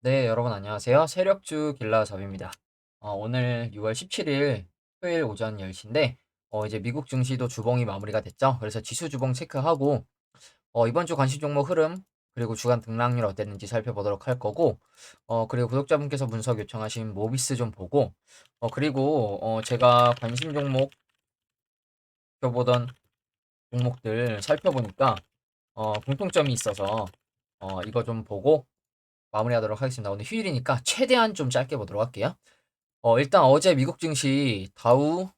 네, 여러분 안녕하세요. 세력주 길라잡입니다. 어, 오늘 6월 17일 토요일 오전 10시인데 어, 이제 미국 증시도 주봉이 마무리가 됐죠. 그래서 지수 주봉 체크하고 어, 이번 주 관심 종목 흐름 그리고 주간 등락률 어땠는지 살펴보도록 할 거고 어, 그리고 구독자분께서 문석 요청하신 모비스 좀 보고 어, 그리고 어, 제가 관심 종목 보던 종목들 살펴보니까 어, 공통점이 있어서 어, 이거 좀 보고 마무리하도록 하겠습니다. 오늘 휴일이니까 최대한 좀 짧게 보도록 할게요. 어, 일단 어제 미국 증시 다우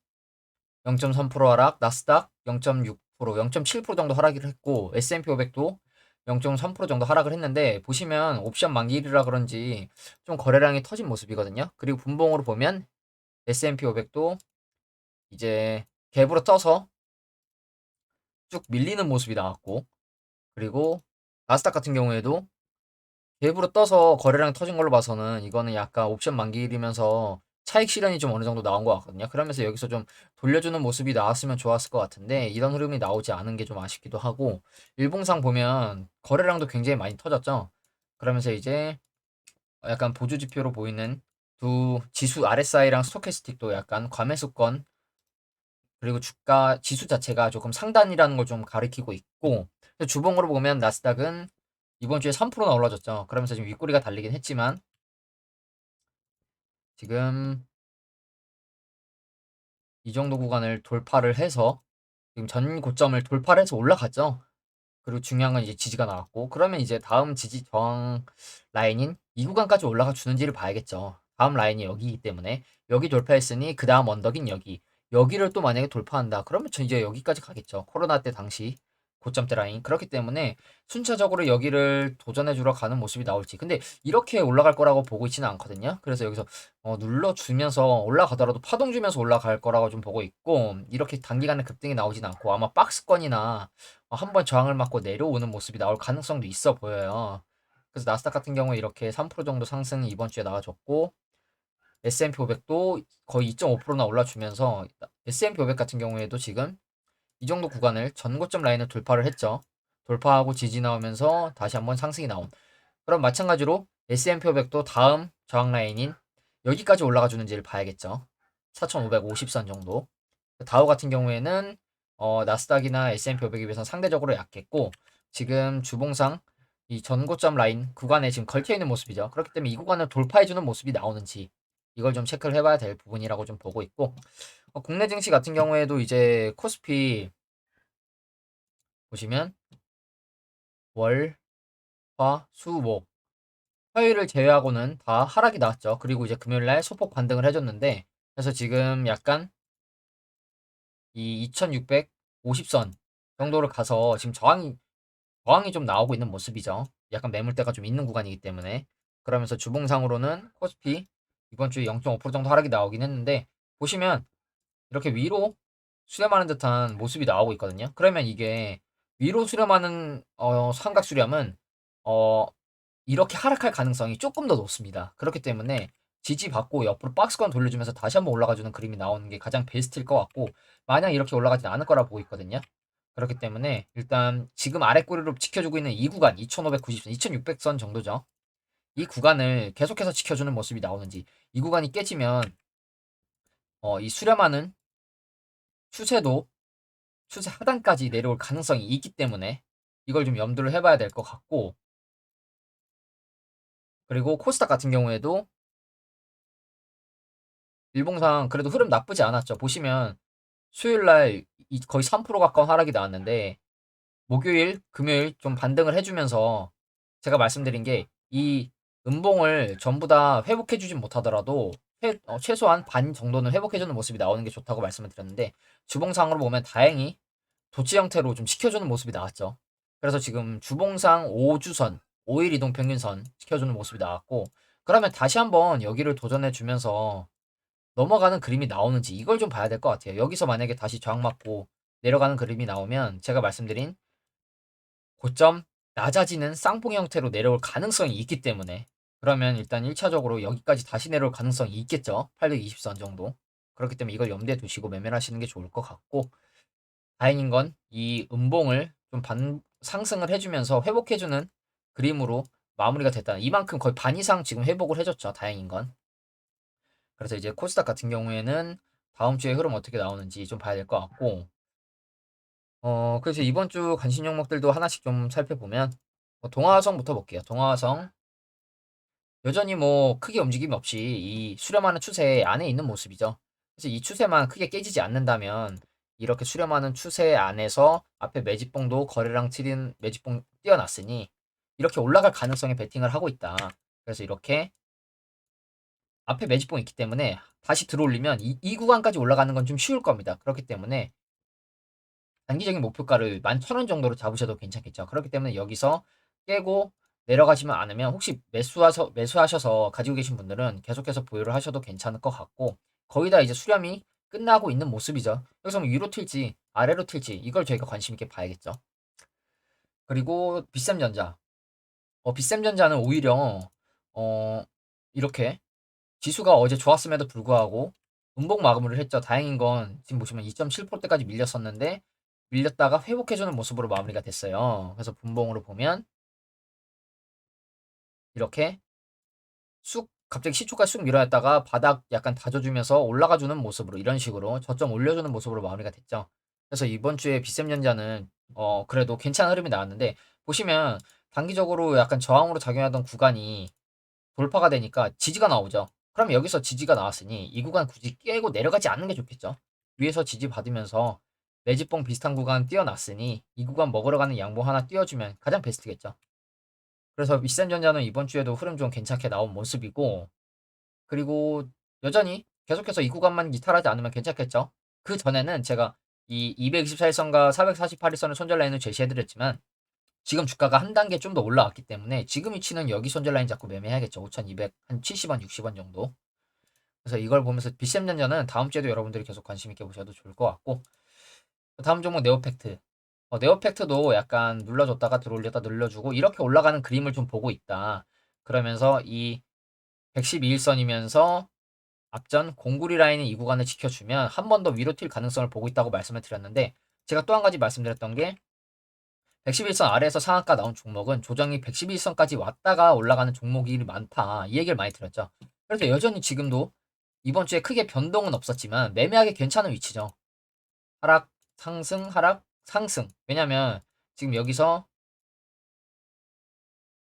0.3% 하락, 나스닥 0.6%, 0.7% 정도 하락을 했고 S&P 500도 0.3% 정도 하락을 했는데 보시면 옵션 만기일이라 그런지 좀 거래량이 터진 모습이거든요. 그리고 분봉으로 보면 S&P 500도 이제 갭으로 떠서 쭉 밀리는 모습이 나왔고 그리고 나스닥 같은 경우에도 갭으로 떠서 거래량 터진 걸로 봐서는 이거는 약간 옵션 만기일이면서 차익 실현이 좀 어느 정도 나온 것 같거든요. 그러면서 여기서 좀 돌려주는 모습이 나왔으면 좋았을 것 같은데 이런 흐름이 나오지 않은 게 좀 아쉽기도 하고 일봉상 보면 거래량도 굉장히 많이 터졌죠. 그러면서 이제 약간 보조 지표로 보이는 두 지수 RSI랑 스토캐스틱도 약간 과매수권 그리고 주가 지수 자체가 조금 상단이라는 걸 좀 가리키고 있고 주봉으로 보면 나스닥은 이번 주에 3%나 올라졌죠. 그러면서 지금 윗꼬리가 달리긴 했지만 지금 이 정도 구간을 돌파를 해서 지금 전 고점을 돌파를 해서 올라갔죠. 그리고 중요한 건 이제 지지가 나왔고 그러면 이제 다음 지지 저항 라인인 이 구간까지 올라가 주는지를 봐야겠죠. 다음 라인이 여기이기 때문에 여기 돌파했으니 그 다음 언덕인 여기 여기를 또 만약에 돌파한다 그러면 저 이제 여기까지 가겠죠. 코로나 때 당시 고점대 라인. 그렇기 때문에 순차적으로 여기를 도전해 주러 가는 모습이 나올지. 근데 이렇게 올라갈 거라고 보고 있지는 않거든요. 그래서 여기서 어, 눌러주면서 올라가더라도 파동 주면서 올라갈 거라고 좀 보고 있고 이렇게 단기간에 급등이 나오진 않고 아마 박스권이나 어, 한번 저항을 맞고 내려오는 모습이 나올 가능성도 있어 보여요. 그래서 나스닥 같은 경우에 이렇게 3% 정도 상승이 이번 주에 나와줬고 S&P 500도 거의 2.5%나 올라주면서 S&P 500 같은 경우에도 지금 이 정도 구간을 전고점 라인을 돌파를 했죠. 돌파하고 지지 나오면서 다시 한번 상승이 나온. 그럼 마찬가지로 S&P 500도 다음 저항 라인인 여기까지 올라가 주는지를 봐야겠죠. 4,550선 정도. 다우 같은 경우에는 어, 나스닥이나 S&P 500에 비해서 상대적으로 약했고 지금 주봉상 이 전고점 라인 구간에 지금 걸쳐 있는 모습이죠. 그렇기 때문에 이 구간을 돌파해 주는 모습이 나오는지 이걸 좀 체크를 해봐야 될 부분이라고 좀 보고 있고 어, 국내 증시 같은 경우에도 이제 코스피 보시면 월, 화, 수, 목 화요일을 제외하고는 다 하락이 나왔죠. 그리고 이제 금요일 날 소폭 반등을 해줬는데 그래서 지금 약간 이 2650선 정도를 가서 지금 저항이 저항이 좀 나오고 있는 모습이죠. 약간 매물대가 좀 있는 구간이기 때문에 그러면서 주봉상으로는 코스피 이번 주에 0.5% 정도 하락이 나오긴 했는데 보시면 이렇게 위로 수렴하는 듯한 모습이 나오고 있거든요. 그러면 이게 위로 수렴하는 어, 삼각 수렴은 어, 이렇게 하락할 가능성이 조금 더 높습니다. 그렇기 때문에 지지받고 옆으로 박스권 돌려주면서 다시 한번 올라가주는 그림이 나오는 게 가장 베스트일 것 같고 만약 이렇게 올라가지 않을 거라 보고 있거든요. 그렇기 때문에 일단 지금 아래 꼬리로 지켜주고 있는 이 구간 2590선, 2600선 정도죠. 이 구간을 계속해서 지켜주는 모습이 나오는지 이 구간이 깨지면 어, 이 수렴하는 추세도 추세 하단까지 내려올 가능성이 있기 때문에 이걸 좀 염두를 해봐야 될 것 같고 그리고 코스닥 같은 경우에도 일봉상 그래도 흐름 나쁘지 않았죠. 보시면 수요일날 거의 3% 가까운 하락이 나왔는데 목요일, 금요일 좀 반등을 해주면서 제가 말씀드린 게 이 음봉을 전부 다 회복해주진 못하더라도 최, 어, 최소한 반 정도는 회복해주는 모습이 나오는 게 좋다고 말씀을 드렸는데 주봉상으로 보면 다행히 도치 형태로 좀 시켜주는 모습이 나왔죠. 그래서 지금 주봉상 5주선, 5일 이동 평균선 시켜주는 모습이 나왔고 그러면 다시 한번 여기를 도전해 주면서 넘어가는 그림이 나오는지 이걸 좀 봐야 될 것 같아요. 여기서 만약에 다시 저항 맞고 내려가는 그림이 나오면 제가 말씀드린 고점 낮아지는 쌍봉 형태로 내려올 가능성이 있기 때문에 그러면 일단 1차적으로 여기까지 다시 내려올 가능성이 있겠죠. 820선 정도. 그렇기 때문에 이걸 염두에 두시고 매매를 하시는 게 좋을 것 같고 다행인 건 이 음봉을 좀 반, 상승을 해주면서 회복해주는 그림으로 마무리가 됐다는 이만큼 거의 반 이상 지금 회복을 해줬죠. 다행인 건. 그래서 이제 코스닥 같은 경우에는 다음 주에 흐름 어떻게 나오는지 좀 봐야 될 것 같고 어 그래서 이번 주 관심 종목들도 하나씩 좀 살펴보면 뭐 동화화성부터 볼게요. 동화화성 여전히 뭐 크게 움직임 없이 이 수렴하는 추세 안에 있는 모습이죠. 그래서 이 추세만 크게 깨지지 않는다면 이렇게 수렴하는 추세 안에서 앞에 매집봉도 거래량 트린 매집봉 띄어놨으니 이렇게 올라갈 가능성에 베팅을 하고 있다. 그래서 이렇게 앞에 매집봉이 있기 때문에 다시 들어올리면 이, 이 구간까지 올라가는 건 좀 쉬울 겁니다. 그렇기 때문에 단기적인 목표가를 11,000원 정도로 잡으셔도 괜찮겠죠. 그렇기 때문에 여기서 깨고 내려가지만 않으면 혹시 매수하셔, 매수하셔서 가지고 계신 분들은 계속해서 보유를 하셔도 괜찮을 것 같고 거의 다 이제 수렴이 끝나고 있는 모습이죠. 여기서 뭐 위로 튈지 아래로 튈지 이걸 저희가 관심 있게 봐야겠죠. 그리고 비샘전자. 어, 비샘전자는 오히려 어, 이렇게 지수가 어제 좋았음에도 불구하고 음봉 마감을 했죠. 다행인 건 지금 보시면 2.7%대까지 밀렸었는데 밀렸다가 회복해주는 모습으로 마무리가 됐어요. 그래서 분봉으로 보면 이렇게 쑥 갑자기 시초까지 쑥 밀어냈다가 바닥 약간 다져주면서 올라가주는 모습으로 이런 식으로 저점 올려주는 모습으로 마무리가 됐죠. 그래서 이번 주에 비샘전자는 어 그래도 괜찮은 흐름이 나왔는데 보시면 단기적으로 약간 저항으로 작용하던 구간이 돌파가 되니까 지지가 나오죠. 그럼 여기서 지지가 나왔으니 이 구간 굳이 깨고 내려가지 않는 게 좋겠죠. 위에서 지지 받으면서 매집봉 비슷한 구간 띄어놨으니 이 구간 먹으러 가는 양봉 하나 띄워주면 가장 베스트겠죠. 그래서 윗센전자는 이번 주에도 흐름 좀 괜찮게 나온 모습이고 그리고 여전히 계속해서 이 구간만 이탈하지 않으면 괜찮겠죠. 그 전에는 제가 이 224일선과 448일선의 손절 라인을 제시해드렸지만 지금 주가가 한 단계 좀 더 올라왔기 때문에 지금 위치는 여기 손절 라인 잡고 매매해야겠죠. 5,200, 한 70원, 60원 정도. 그래서 이걸 보면서 비샘전자는 다음 주에도 여러분들이 계속 관심 있게 보셔도 좋을 것 같고 다음 종목 네오팩트. 어, 네오팩트도 약간 눌러줬다가 들어올렸다 늘려주고 이렇게 올라가는 그림을 좀 보고 있다. 그러면서 이 112일선이면서 앞전 공구리 라인의 이 구간을 지켜주면 한 번 더 위로 튈 가능성을 보고 있다고 말씀을 드렸는데 제가 또 한 가지 말씀드렸던 게 111선 아래에서 상한가 나온 종목은 조정이 111선까지 왔다가 올라가는 종목이 많다. 이 얘기를 많이 들었죠. 그래서 여전히 지금도 이번 주에 크게 변동은 없었지만 매매하기 괜찮은 위치죠. 하락, 상승, 하락, 상승. 왜냐면 지금 여기서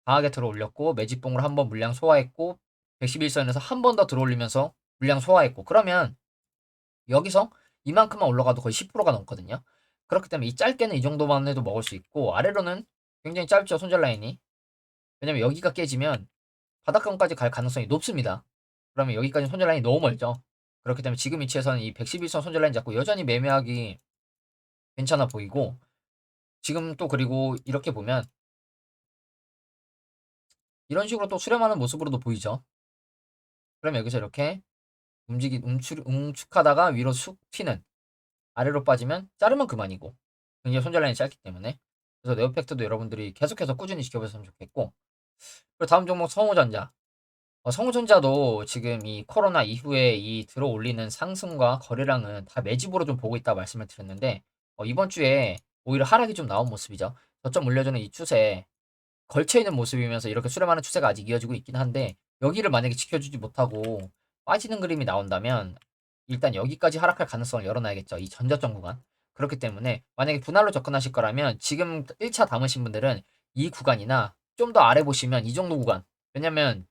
강하게 들어올렸고 매집봉으로 한 번 물량 소화했고 111선에서 한 번 더 들어올리면서 물량 소화했고 그러면 여기서 이만큼만 올라가도 거의 10%가 넘거든요. 그렇기 때문에 이 짧게는 이 정도만 해도 먹을 수 있고 아래로는 굉장히 짧죠 손절 라인이. 왜냐면 여기가 깨지면 바닥권까지 갈 가능성이 높습니다. 그러면 여기까지 손절 라인이 너무 멀죠. 그렇기 때문에 지금 위치에서는 이 111선 손절 라인 잡고 여전히 매매하기 괜찮아 보이고 지금 또 그리고 이렇게 보면 이런 식으로 또 수렴하는 모습으로도 보이죠. 그럼 여기서 이렇게 움직이 움축, 움축하다가 위로 쑥 튀는 아래로 빠지면 자르면 그만이고 굉장히 손절 라인이 짧기 때문에. 그래서 네오팩트도 여러분들이 계속해서 꾸준히 지켜보셨으면 좋겠고. 그리고 다음 종목 성우전자. 어, 성우전자도 지금 이 코로나 이후에 이 들어올리는 상승과 거래량은 다 매집으로 좀 보고 있다 말씀을 드렸는데 어, 이번 주에 오히려 하락이 좀 나온 모습이죠. 저점 올려주는 이 추세에 걸쳐 있는 모습이면서 이렇게 수렴하는 추세가 아직 이어지고 있긴 한데 여기를 만약에 지켜주지 못하고 빠지는 그림이 나온다면 일단 여기까지 하락할 가능성을 열어놔야겠죠. 이 전저점 구간. 그렇기 때문에 만약에 분할로 접근하실 거라면 지금 1차 담으신 분들은 이 구간이나 좀 더 아래 보시면 이 정도 구간. 왜냐면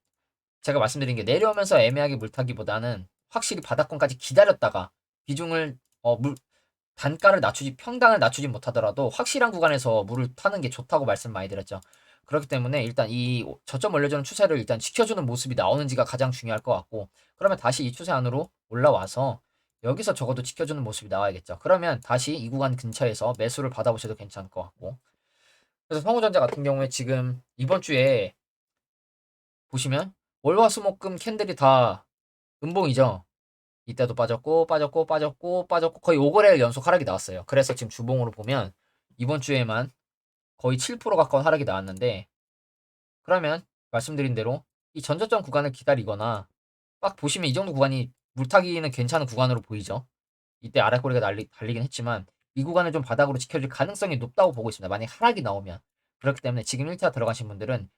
제가 말씀드린 게 내려오면서 애매하게 물타기보다는 확실히 바닥권까지 기다렸다가 비중을 어, 물 단가를 낮추지 평단을 낮추지 못하더라도 확실한 구간에서 물을 타는 게 좋다고 말씀 많이 드렸죠. 그렇기 때문에 일단 이 저점 올려주는 추세를 일단 지켜주는 모습이 나오는지가 가장 중요할 것 같고 그러면 다시 이 추세 안으로 올라와서 여기서 적어도 지켜주는 모습이 나와야겠죠. 그러면 다시 이 구간 근처에서 매수를 받아보셔도 괜찮을 것 같고 그래서 성우전자 같은 경우에 지금 이번 주에 보시면 월화수목금 캔들이 다 음봉이죠. 이때도 빠졌고 빠졌고 빠졌고 빠졌고 거의 5거래일 연속 하락이 나왔어요. 그래서 지금 주봉으로 보면 이번 주에만 거의 7% 가까운 하락이 나왔는데 그러면 말씀드린 대로 이 전저점 구간을 기다리거나 딱 보시면 이 정도 구간이 물타기는 괜찮은 구간으로 보이죠. 이때 아랫꼬리가 날리, 달리긴 했지만 이 구간을 좀 바닥으로 지켜줄 가능성이 높다고 보고 있습니다. 만약 하락이 나오면 그렇기 때문에 지금 1차 들어가신 분들은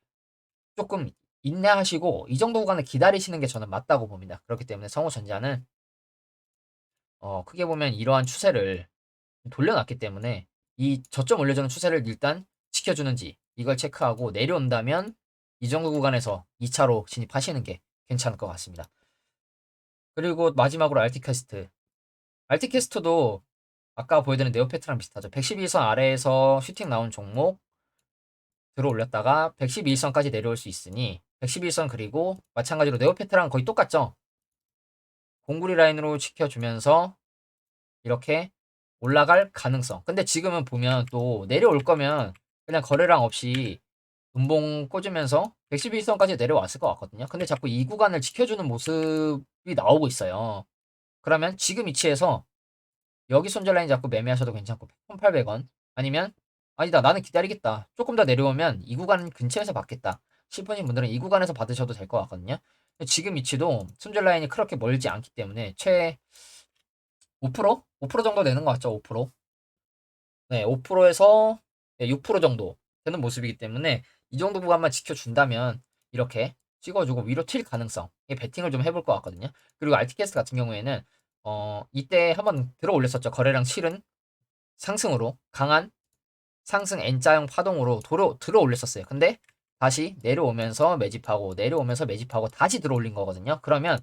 조금 인내하시고 이 정도 구간을 기다리시는 게 저는 맞다고 봅니다. 그렇기 때문에 성우 전자는 어, 크게 보면 이러한 추세를 돌려놨기 때문에 이 저점 올려주는 추세를 일단 지켜주는지 이걸 체크하고 내려온다면 이 정도 구간에서 2차로 진입하시는 게 괜찮을 것 같습니다. 그리고 마지막으로 알티캐스트. 알티캐스트도 아까 보여드린 네오페트랑 비슷하죠. 112선 아래에서 슈팅 나온 종목 들어 올렸다가 111선까지 내려올 수 있으니 111선 그리고 마찬가지로 네오페트랑 거의 똑같죠. 공구리 라인으로 지켜주면서 이렇게 올라갈 가능성. 근데 지금은 보면 또 내려올 거면 그냥 거래량 없이 음봉 꽂으면서 111선까지 내려왔을 것 같거든요. 근데 자꾸 이 구간을 지켜주는 모습이 나오고 있어요. 그러면 지금 위치에서 여기 손절 라인 잡고 매매하셔도 괜찮고 1,800원 아니면 아니다 나는 기다리겠다 조금 더 내려오면 이 구간 근처에서 받겠다 싶으신 분들은 이 구간에서 받으셔도 될 것 같거든요 지금 위치도 손절 라인이 그렇게 멀지 않기 때문에 최 5%? 5% 정도 되는 것 같죠 5%네 5%에서 6% 정도 되는 모습이기 때문에 이 정도 구간만 지켜준다면 이렇게 찍어주고 위로 튈 가능성 에 베팅을 좀 해볼 것 같거든요 그리고 알티캐스트 같은 경우에는 어 이때 한번 들어 올렸었죠 거래량 실은 상승으로 강한 상승 N자형 파동으로 들어, 들어 올렸었어요. 근데 다시 내려오면서 매집하고 내려오면서 매집하고 다시 들어 올린 거거든요. 그러면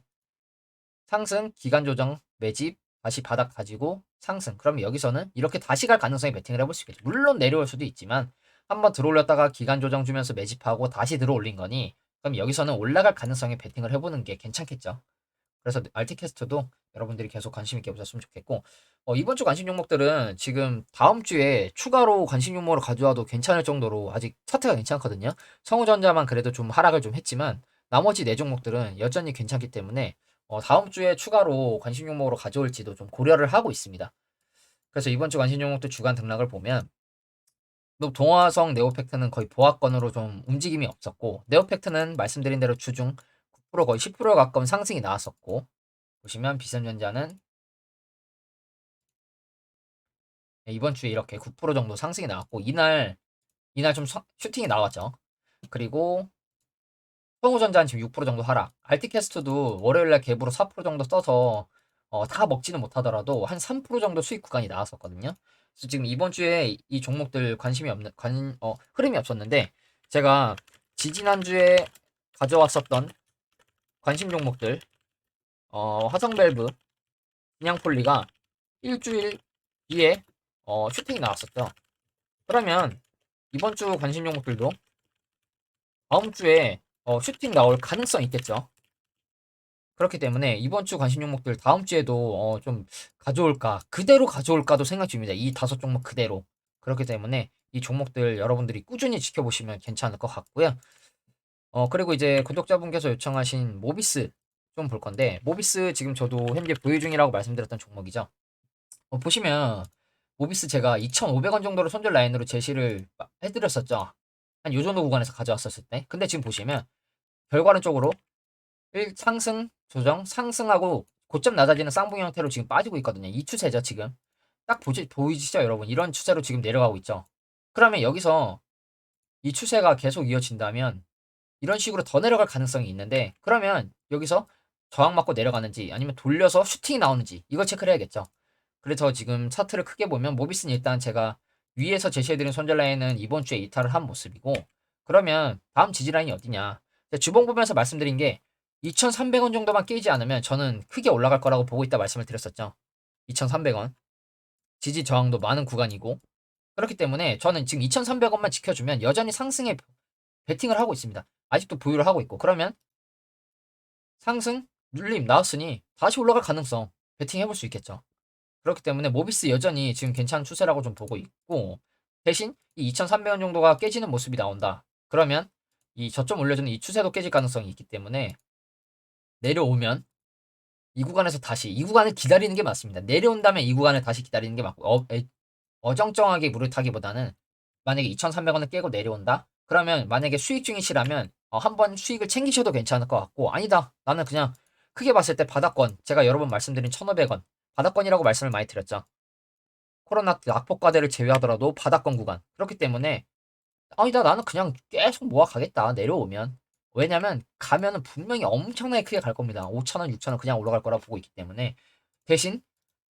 상승 기간 조정 매집 다시 바닥 가지고 상승. 그러면 여기서는 이렇게 다시 갈 가능성이 베팅을 해볼 수 있겠죠. 물론 내려올 수도 있지만 한번 들어 올렸다가 기간 조정 주면서 매집하고 다시 들어 올린 거니 그럼 여기서는 올라갈 가능성에 베팅을 해보는 게 괜찮겠죠. 그래서 알티캐스트도 여러분들이 계속 관심 있게 보셨으면 좋겠고 어, 이번 주 관심 종목들은 지금 다음 주에 추가로 관심 종목으로 가져와도 괜찮을 정도로 아직 차트가 괜찮거든요. 성우전자만 그래도 좀 하락을 좀 했지만 나머지 네 종목들은 여전히 괜찮기 때문에 어, 다음 주에 추가로 관심 종목으로 가져올지도 좀 고려를 하고 있습니다. 그래서 이번 주 관심 종목들 주간 등락을 보면 동화성 네오팩트는 거의 보합권으로 좀 움직임이 없었고 네오팩트는 말씀드린 대로 주중 9% 거의 10% 가까운 상승이 나왔었고 보시면 비선전자는 네, 이번 주에 이렇게 9% 정도 상승이 나왔고 이날 이날 좀 슈팅이 나왔죠. 그리고 성우전자는 지금 6% 정도 하락. 알티캐스트도 월요일날 갭으로 4% 정도 써서 어, 다 먹지는 못하더라도 한 3% 정도 수익 구간이 나왔었거든요. 그래서 지금 이번 주에 이 종목들 관심이 없는 관 어, 흐름이 없었는데 제가 지지난 주에 가져왔었던 관심 종목들 어, 화성밸브 인양폴리가 일주일 뒤에 어, 슈팅이 나왔었죠. 그러면 이번 주 관심 종목들도 다음 주에 어, 슈팅 나올 가능성이 있겠죠. 그렇기 때문에 이번 주 관심 종목들 다음 주에도 어, 좀 가져올까 그대로 가져올까도 생각 중입니다. 이 다섯 종목 그대로 그렇기 때문에 이 종목들 여러분들이 꾸준히 지켜보시면 괜찮을 것 같고요. 어 그리고 이제 구독자분께서 요청하신 모비스 좀 볼 건데 모비스 지금 저도 현재 보유 중이라고 말씀드렸던 종목이죠. 어, 보시면 모비스 제가 2,500원 정도로 손절 라인으로 제시를 해드렸었죠. 한 요 정도 구간에서 가져왔었을 때. 근데 지금 보시면 결과는 쪽으로 1 상승 조정 상승하고 고점 낮아지는 쌍봉 형태로 지금 빠지고 있거든요. 이 추세죠 지금. 딱 보지, 보이시죠 여러분? 이런 추세로 지금 내려가고 있죠. 그러면 여기서 이 추세가 계속 이어진다면 이런 식으로 더 내려갈 가능성이 있는데 그러면 여기서 저항 맞고 내려가는지 아니면 돌려서 슈팅이 나오는지 이걸 체크를 해야겠죠. 그래서 지금 차트를 크게 보면 모비스는 일단 제가 위에서 제시해드린 손절 라인은 이번 주에 이탈을 한 모습이고 그러면 다음 지지 라인이 어디냐 주봉 보면서 말씀드린 게 2,300원 정도만 깨지 않으면 저는 크게 올라갈 거라고 보고 있다 말씀을 드렸었죠. 2,300원 지지 저항도 많은 구간이고 그렇기 때문에 저는 지금 2,300원만 지켜주면 여전히 상승에 베팅을 하고 있습니다. 아직도 보유를 하고 있고 그러면 상승 눌림 나왔으니 다시 올라갈 가능성 베팅 해볼 수 있겠죠. 그렇기 때문에 모비스 여전히 지금 괜찮은 추세라고 좀 보고 있고 대신 이 2,300원 정도가 깨지는 모습이 나온다. 그러면 이 저점 올려주는 이 추세도 깨질 가능성이 있기 때문에 내려오면 이 구간에서 다시 이 구간을 기다리는 게 맞습니다. 내려온 다음에 이 구간을 다시 기다리는 게 맞고 어, 어정쩡하게 물을 타기보다는 만약에 2,300원을 깨고 내려온다? 그러면 만약에 수익 중이시라면 어, 한번 수익을 챙기셔도 괜찮을 것 같고 아니다 나는 그냥 크게 봤을 때 바닥권 제가 여러 번 말씀드린 1,500원 바닥권이라고 말씀을 많이 드렸죠. 코로나 낙폭과대를 제외하더라도 바닥권 구간 그렇기 때문에 아니다 나는 그냥 계속 모아 가겠다 내려오면 왜냐면 가면은 분명히 엄청나게 크게 갈 겁니다. 5,000원, 6,000원 그냥 올라갈 거라 보고 있기 때문에 대신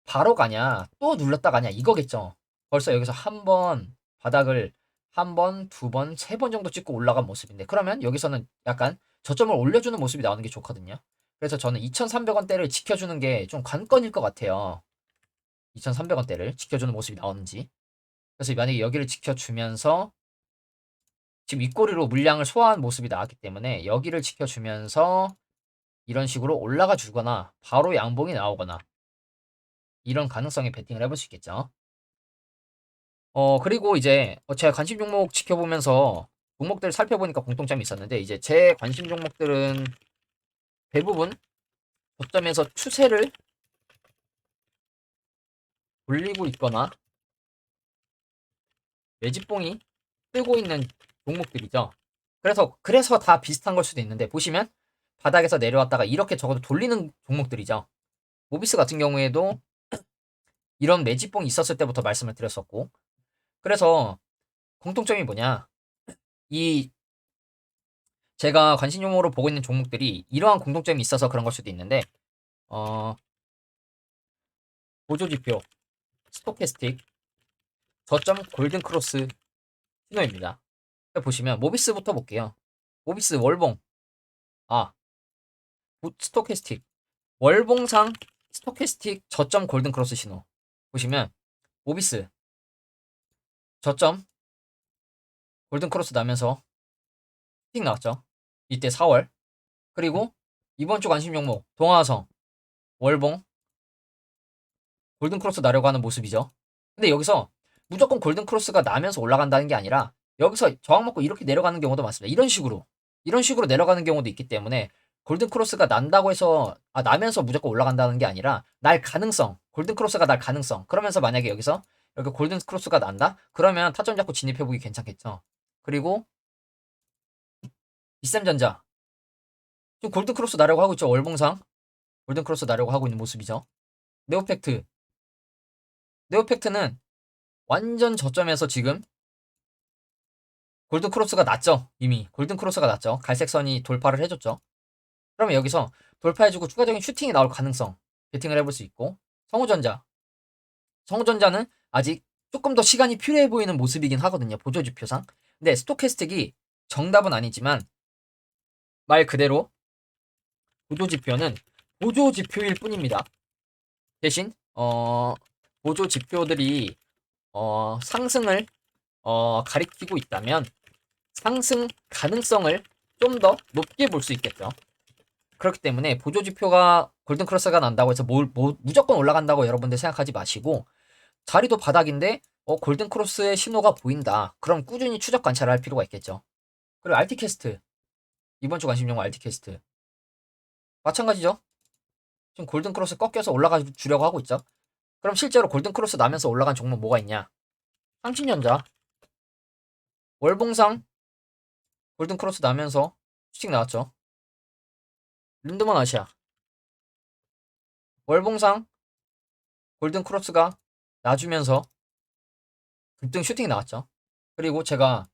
바로 가냐 또 눌렀다 가냐 이거겠죠. 벌써 여기서 한 번 바닥을 한 번, 두 번, 세 번 정도 찍고 올라간 모습인데 그러면 여기서는 약간 저점을 올려주는 모습이 나오는 게 좋거든요. 그래서 저는 2,300원대를 지켜주는 게 좀 관건일 것 같아요. 2,300원대를 지켜주는 모습이 나오는지. 그래서 만약에 여기를 지켜주면서 지금 윗꼬리로 물량을 소화한 모습이 나왔기 때문에 여기를 지켜주면서 이런 식으로 올라가 주거나 바로 양봉이 나오거나 이런 가능성에 베팅을 해볼 수 있겠죠. 어, 그리고 이제 어, 제가 관심 종목 지켜보면서 종목들을 살펴보니까 공통점이 있었는데 이제 제 관심 종목들은 대부분 저점에서 추세를 올리고 있거나 매집봉이 뜨고 있는 종목들이죠. 그래서 그래서 다 비슷한 걸 수도 있는데 보시면 바닥에서 내려왔다가 이렇게 적어도 돌리는 종목들이죠. 모비스 같은 경우에도 이런 매집봉이 있었을 때부터 말씀을 드렸었고 그래서 공통점이 뭐냐 이 제가 관심 종목으로 보고 있는 종목들이 이러한 공통점이 있어서 그런 걸 수도 있는데 어 보조지표 스토캐스틱 저점 골든 크로스 신호입니다. 보시면 모비스부터 볼게요. 모비스 월봉 아 보- 스토캐스틱 월봉상 스토캐스틱 저점 골든 크로스 신호 보시면 모비스 저점 골든 크로스 나면서 틱 나왔죠. 이때 4월 그리고 이번 주 관심 종목 동화성 월봉 골든 크로스 나려고 하는 모습이죠. 근데 여기서 무조건 골든 크로스가 나면서 올라간다는 게 아니라 여기서 저항 먹고 이렇게 내려가는 경우도 많습니다. 이런 식으로 이런 식으로 내려가는 경우도 있기 때문에 골든 크로스가 난다고 해서 아 나면서 무조건 올라간다는 게 아니라 날 가능성 골든 크로스가 날 가능성 그러면서 만약에 여기서 여기 골든 크로스가 난다 그러면 타점 잡고 진입해 보기 괜찮겠죠. 그리고 비샘전자 지금 골든 크로스 나려고 하고 있죠. 월봉상 골든 크로스 나려고 하고 있는 모습이죠. 네오팩트 네오팩트는 완전 저점에서 지금 골든 크로스가 났죠. 이미 골든 크로스가 났죠. 갈색 선이 돌파를 해줬죠. 그러면 여기서 돌파해주고 추가적인 슈팅이 나올 가능성 베팅을 해볼 수 있고 성우전자 성우전자는 아직 조금 더 시간이 필요해 보이는 모습이긴 하거든요. 보조지표상. 근데 스토캐스틱이 정답은 아니지만 말 그대로 보조지표는 보조지표일 뿐입니다. 대신 어 보조지표들이 어 상승을 어 가리키고 있다면 상승 가능성을 좀 더 높게 볼 수 있겠죠. 그렇기 때문에 보조지표가 골든크로스가 난다고 해서 뭘, 뭐, 무조건 올라간다고 여러분들 생각하지 마시고 자리도 바닥인데 어, 골든크로스의 신호가 보인다. 그럼 꾸준히 추적 관찰을 할 필요가 있겠죠. 그리고 알티캐스트 이번 주 관심 용어 알티캐스트 마찬가지죠. 지금 골든 크로스 꺾여서 올라가 주려고 하고 있죠. 그럼 실제로 골든 크로스 나면서 올라간 종목 뭐가 있냐? 삼신전자 월봉상 골든 크로스 나면서 수직 나왔죠. 린드먼 아시아 월봉상 골든 크로스가 나주면서 급등 슈팅이 나왔죠. 그리고 제가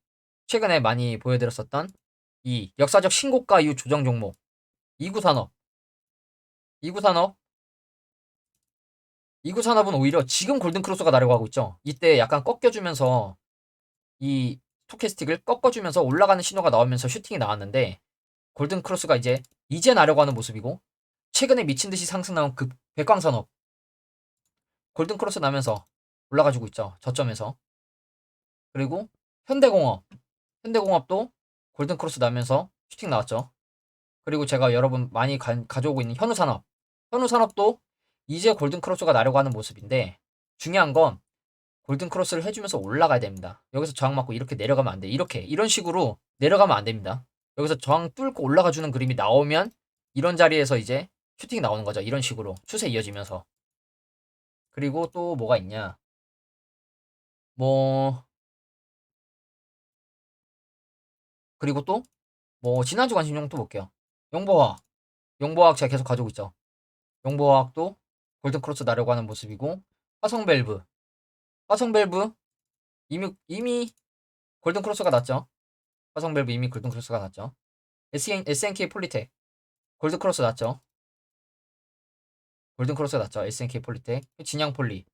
최근에 많이 보여드렸었던 이 역사적 신고가 이후 조정 종목. 이구산업. 이구산업. 이구산업은 오히려 지금 골든크로스가 나려고 하고 있죠. 이때 약간 꺾여주면서 이 스토캐스틱을 꺾어주면서 올라가는 신호가 나오면서 슈팅이 나왔는데 골든크로스가 이제 이제 나려고 하는 모습이고 최근에 미친 듯이 상승 나온 그 백광산업. 골든크로스 나면서 올라가지고 있죠. 저점에서. 그리고 현대공업. 현대공업도 골든 크로스 나면서 슈팅 나왔죠. 그리고 제가 여러분 많이 가, 가져오고 있는 현우 산업 현우 산업도 이제 골든 크로스가 나려고 하는 모습인데 중요한 건 골든 크로스를 해주면서 올라가야 됩니다. 여기서 저항 맞고 이렇게 내려가면 안 돼. 이렇게 이런 식으로 내려가면 안 됩니다. 여기서 저항 뚫고 올라가 주는 그림이 나오면 이런 자리에서 이제 슈팅이 나오는 거죠. 이런 식으로 추세 이어지면서 그리고 또 뭐가 있냐 뭐 그리고 또 뭐 지난주 관심용 또 볼게요. 용보화학 용보화학 제가 계속 가지고 있죠. 용보화학도 골든크로스 나려고 하는 모습이고 화성밸브 화성밸브 이미 이미 골든크로스가 났죠. 화성밸브 이미 골든크로스가 났죠. SN, SNK 폴리텍 골드 크로스 났죠. 골든 크로스가 났죠. SNK 폴리텍 진양 폴리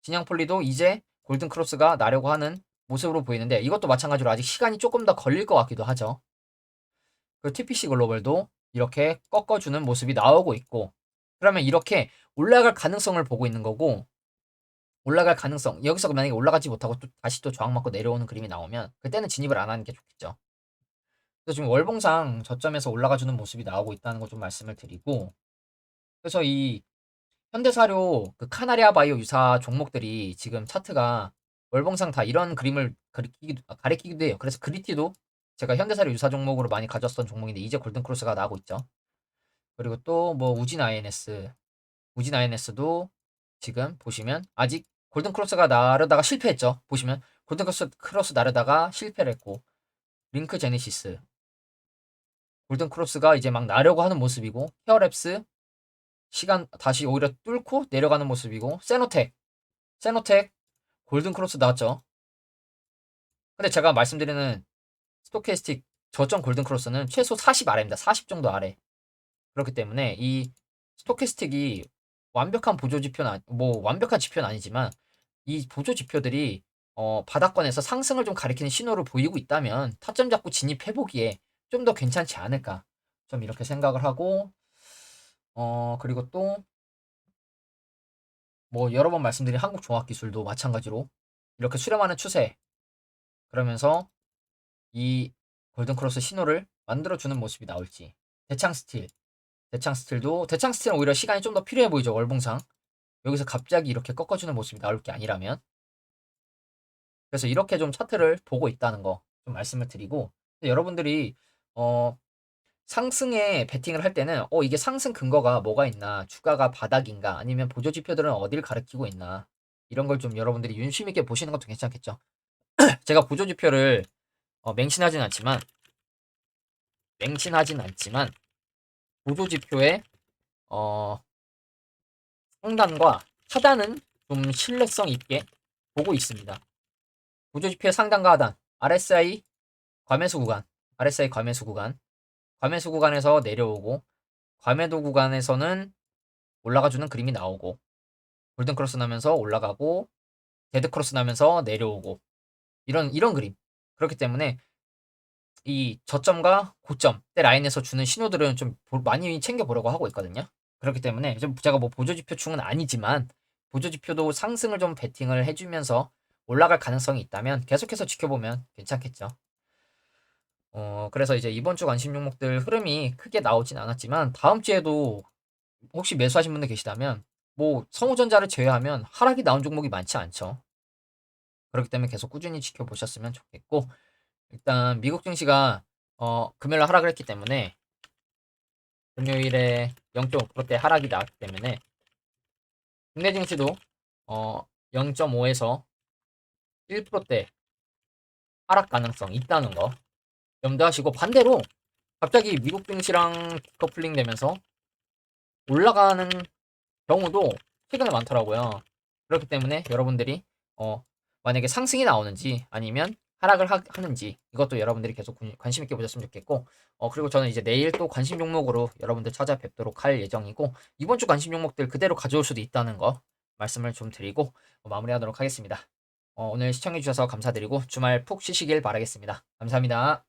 진양 폴리도 이제 골든 크로스가 나려고 하는 모습으로 보이는데 이것도 마찬가지로 아직 시간이 조금 더 걸릴 것 같기도 하죠. 그리고 TPC 글로벌도 이렇게 꺾어주는 모습이 나오고 있고 그러면 이렇게 올라갈 가능성을 보고 있는 거고 올라갈 가능성 여기서 만약에 올라가지 못하고 또 다시 또 저항 맞고 내려오는 그림이 나오면 그때는 진입을 안 하는 게 좋겠죠. 그래서 지금 월봉상 저점에서 올라가주는 모습이 나오고 있다는 거좀 말씀을 드리고 그래서 이 현대사료 그 카나리아 바이오 유사 종목들이 지금 차트가 월봉상 다 이런 그림을 가리키기도, 아, 가리키기도 해요. 그래서 그리티도 제가 현대사료 유사 종목으로 많이 가졌던 종목인데 이제 골든크로스가 나오고 있죠. 그리고 또 뭐 우진 INS, 우진 INS도 지금 보시면 아직 골든크로스가 나르다가 실패했죠. 보시면 골든크로스 크로스 나르다가 실패를 했고 링크 제네시스 골든크로스가 이제 막 나려고 하는 모습이고 헤어랩스 시간 다시 오히려 뚫고 내려가는 모습이고 세노텍 세노텍 골든 크로스 나왔죠. 근데 제가 말씀드리는 스토캐스틱 저점 골든 크로스는 최소 40 아래입니다. 40 정도 아래. 그렇기 때문에 이 스토캐스틱이 완벽한 보조 지표는 뭐 완벽한 지표는 아니지만 이 보조 지표들이 어, 바닥권에서 상승을 좀 가리키는 신호를 보이고 있다면 타점 잡고 진입해 보기에 좀 더 괜찮지 않을까 좀 이렇게 생각을 하고 어 그리고 또 뭐 여러 번 말씀드린 한국 종합기술도 마찬가지로 이렇게 수렴하는 추세. 그러면서 이 골든크로스 신호를 만들어주는 모습이 나올지. 대창 스틸. 대창 스틸도 대창 스틸은 오히려 시간이 좀 더 필요해 보이죠 월봉상. 여기서 갑자기 이렇게 꺾어주는 모습이 나올 게 아니라면. 그래서 이렇게 좀 차트를 보고 있다는 거 좀 말씀을 드리고 여러분들이 어 상승에 베팅을 할 때는 어 이게 상승 근거가 뭐가 있나 주가가 바닥인가 아니면 보조 지표들은 어디를 가리키고 있나 이런 걸 좀 여러분들이 윤심 있게 보시는 것도 괜찮겠죠. 제가 보조 지표를 어, 맹신하진 않지만 맹신하진 않지만 보조 지표의 어 상단과 하단은 좀 신뢰성 있게 보고 있습니다. 보조 지표의 상단과 하단 RSI 과매수 구간 RSI 과매수 구간 과매수 구간에서 내려오고 과매도 구간에서는 올라가주는 그림이 나오고 골든 크로스 나면서 올라가고 데드 크로스 나면서 내려오고 이런 이런 그림 그렇기 때문에 이 저점과 고점 때 라인에서 주는 신호들은 좀 많이 챙겨 보려고 하고 있거든요. 그렇기 때문에 좀 제가 뭐 보조 지표충은 아니지만 보조 지표도 상승을 좀 베팅을 해주면서 올라갈 가능성이 있다면 계속해서 지켜보면 괜찮겠죠. 어, 그래서 이제 이번 주 관심 종목들 흐름이 크게 나오진 않았지만 다음 주에도 혹시 매수하신 분들 계시다면 뭐 성우전자를 제외하면 하락이 나온 종목이 많지 않죠. 그렇기 때문에 계속 꾸준히 지켜보셨으면 좋겠고 일단 미국 증시가 어, 금요일 하락을 했기 때문에 금요일에 0.5%대 하락이 나왔기 때문에 국내 증시도 어, 0.5에서 1%대 하락 가능성 있다는 거 염두하시고 반대로 갑자기 미국 증시랑 커플링 되면서 올라가는 경우도 최근에 많더라고요. 그렇기 때문에 여러분들이 어 만약에 상승이 나오는지 아니면 하락을 하, 는지 이것도 여러분들이 계속 관심 있게 보셨으면 좋겠고 어 그리고 저는 이제 내일 또 관심 종목으로 여러분들 찾아뵙도록 할 예정이고 이번 주 관심 종목들 그대로 가져올 수도 있다는 거 말씀을 좀 드리고 어, 마무리하도록 하겠습니다. 어, 오늘 시청해 주셔서 감사드리고 주말 푹 쉬시길 바라겠습니다. 감사합니다.